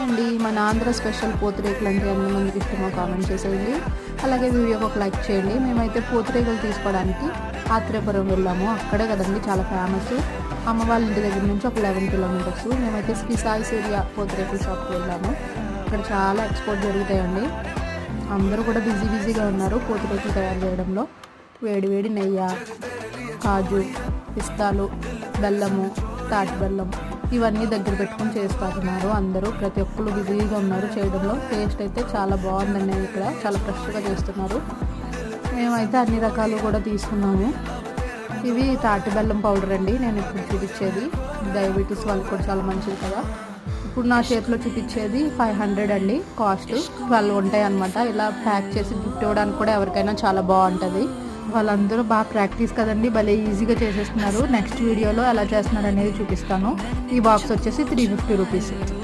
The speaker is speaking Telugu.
అండి మన ఆంధ్ర స్పెషల్ పూతరేకులు అంటే ఎంతమందికి ఇష్టమో కామెంట్ చేసేయండి. అలాగే వీడియోకి ఒక లైక్ చేయండి. మేమైతే పూతరేకులు తీసుకోవడానికి ఆత్రేయపురం వెళ్ళాము. అక్కడే కదండి చాలా ఫేమస్ అమ్మ వాళ్ళ ఇంటి దగ్గర నుంచి ఒక లెవెన్ కిలోమీటర్స్ మేమైతే శ్రీ సాయి ఏరియా పూతరేకుల షాప్కి వెళ్ళాము. ఇక్కడ చాలా ఎక్స్పోర్ట్ జరుగుతాయండి. అందరూ కూడా బిజీ బిజీగా ఉన్నారు పూతరేకులు తయారు చేయడంలో. వేడి వేడి నెయ్యి కాజు పిస్తాలు బెల్లము తాటి బెల్లం ఇవన్నీ దగ్గర పెట్టుకొని చేస్తున్నారు అందరూ. ప్రతి ఒక్కరు బిజీగా ఉన్నారు చేయడంలో. టేస్ట్ అయితే చాలా బాగుందండి ఇక్కడ. చాలా ఫ్రెష్గా చేస్తున్నారు. మేమైతే అన్ని రకాలు కూడా తీసుకున్నాము. ఇవి తాటి బెల్లం పౌడర్ అండి. నేను ఇప్పుడు చూపించేది. డయాబెటీస్ వాళ్ళకి కూడా చాలా మంచిది కదా. ఇప్పుడు నా చేతిలో చూపించేది ఫైవ్ హండ్రెడ్ అండి కాస్ట్. వాళ్ళు ఉంటాయి అనమాట ఇలా ప్యాక్ చేసి గిఫ్ట్ ఇవ్వడానికి కూడా ఎవరికైనా చాలా బాగుంటుంది. వాళ్ళందరూ బాగా ప్రాక్టీస్ కదండి భలే ఈజీగా చేసేస్తున్నారు. నెక్స్ట్ వీడియోలో ఎలా చేస్తున్నారు అనేది చూపిస్తాను. ఈ బాక్స్ వచ్చేసి త్రీ ఫిఫ్టీ రూపీస్